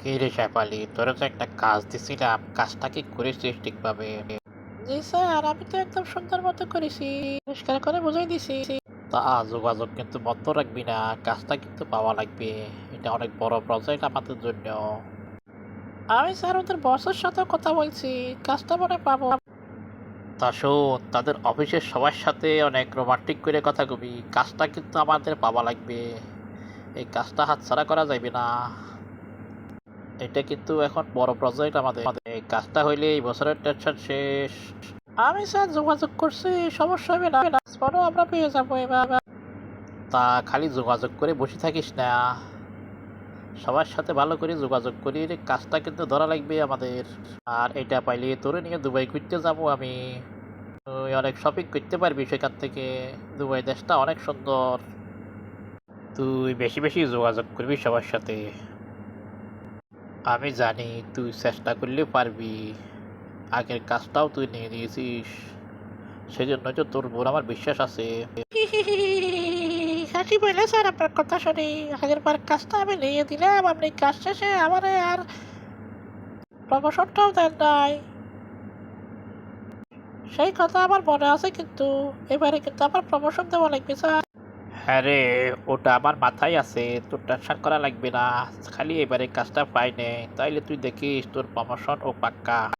কি রে শেফালি তোরা তো একটা কাজ দিছিলাম কাজটা কি করেছিস ঠিকভাবে? জি স্যার আমি তো একদম সুন্দর মতো করেছি পরিষ্কার করে বুঝাই দিছি। তা যোগাযোগ কিন্তু বন্ধ রাখবি না কাজটা কিন্তু পাওয়া লাগবে এটা অনেক বড় প্রজেক্ট আমাদের জন্য। আমি স্যার ওদের বসের সাথে কথা বলছি কাজটা মনে পাবো। তা শোন তাদের অফিসের সবার সাথে অনেক রোমান্টিক করে কথা কবি কাজটা কিন্তু আমাদের পাওয়া লাগবে। এই কাজটা হাতছাড়া করা যাবে না। এটা কিন্তু এখন বড় প্রজেক্ট আমাদের। কাজটা হইলে এই বছরের টেনশন শেষ। আমি স্যার যোগাযোগ করছি, সমস্যা হবে না। পরও আমরা পেয়ে যাব এবার। তা খালি যোগাযোগ করে বসে থাকিস না। সবার সাথে ভালো করে যোগাযোগ করি কাজটা কিন্তু ধরা লাগবে আমাদের। আর এটা পাইলে তোরে নিয়ে দুবাই ঘুরতে যাব আমি। তুই অনেক শপিং করতে পারবি সেখান থেকে। দুবাই দেশটা অনেক সুন্দর। তুই বেশি বেশি যোগাযোগ করবি সবার সাথে। আমি জানি তুই চেষ্টা করলে পারবি। আগের কাজটাও তুই নিয়ে দিয়েছিস সেজন্য তো তোর বোন আমার বিশ্বাস আছে। হাসি বলে স্যার, আপনার কথা শুনি। আগের বার কাজটা আমি নিয়ে দিলাম আপনি কাজ শেষে আমার আর প্রমোশনটাও দেন নাই। সেই কথা আমার মনে আছে কিন্তু, এবারে কিন্তু আমার প্রমোশন দেওয়া লাগবে স্যার। হ্যাঁ রে, ওটা আমার মাথায় আছে, তোর টেনশন করা লাগবে না। খালি এবারে কাজটা পাই নে তাইলে তুই দেখিস তোর প্রমোশন ও পাক্কা।